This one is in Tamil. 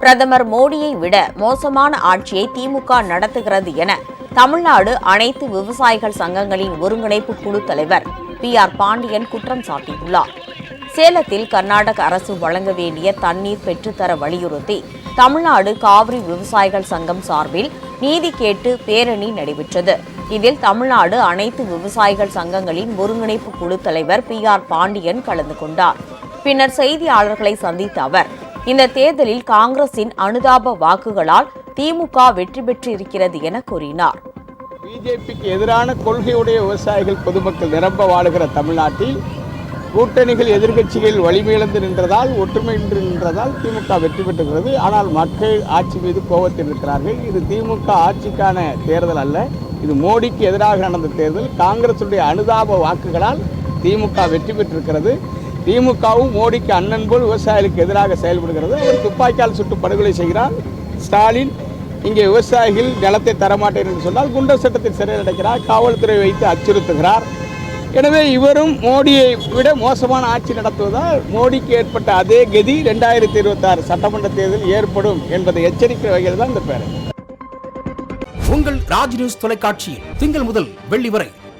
பிரதமர் மோடியை விட மோசமான ஆட்சியை திமுக நடத்துகிறது என தமிழ்நாடு அனைத்து விவசாயிகள் சங்கங்களின் ஒருங்கிணைப்பு குழு தலைவர் பி ஆர் பாண்டியன் குற்றம் சாட்டியுள்ளார். சேலத்தில் கர்நாடக அரசு வழங்க வேண்டிய தண்ணீர் பெற்றுத்தர வலியுறுத்தி தமிழ்நாடு காவிரி விவசாயிகள் சங்கம் சார்பில் நீதி கேட்டு பேரணி நடைபெற்றது. இதில் தமிழ்நாடு அனைத்து விவசாயிகள் சங்கங்களின் ஒருங்கிணைப்பு குழு தலைவர் பி ஆர் பாண்டியன் கலந்து கொண்டார். பின்னர் செய்தியாளர்களை சந்தித்த அவர் இந்த தேர்தலில் காங்கிரசின் அனுதாப வாக்குகளால் திமுக வெற்றி பெற்றிருக்கிறது என கூறினார். பிஜேபிக்கு எதிரான கொள்கையுடைய விவசாயிகள் பொதுமக்கள் நிரம்ப வாழுகிற தமிழ்நாட்டில் கூட்டணிகள் எதிர்கட்சிகள் வலிமையிழந்து நின்றதால் ஒற்றுமையின்றி நின்றதால் திமுக வெற்றி பெற்றுகிறது. ஆனால் மக்கள் ஆட்சி மீது கோபத்தில் இருக்கிறார்கள். இது திமுக ஆட்சிக்கான தேர்தல் அல்ல. இது மோடிக்கு எதிராக நடந்த தேர்தல். காங்கிரசுடைய அனுதாப வாக்குகளால் திமுக வெற்றி பெற்றிருக்கிறது. திமுகவும் மோடிக்கு அண்ணன் போல் விவசாயிகளுக்கு எதிராக செயல்படுகிறது. அவர் துப்பாக்கியால் சுட்டு படுகொலை செய்கிறார். ஸ்டாலின் இங்கே விவசாயிகள் நிலத்தை தரமாட்டேன் என்று சொன்னால் குண்டர் சட்டத்தில் சிறையில் அடைக்கிறார். காவல்துறை வைத்து அச்சுறுத்துகிறார். எனவே இவரும் மோடியை விட மோசமான ஆட்சி நடத்துவதால் மோடிக்கு ஏற்பட்ட அதே கதி ரெண்டாயிரத்தி இருபத்தாறு சட்டமன்ற தேர்தல் ஏற்படும் என்பதை எச்சரிக்கிற வகையில் தான் இந்த பேரணி. உங்கள் ராஜ் நியூஸ் தொலைக்காட்சியில் திங்கள் முதல் வெள்ளி வரை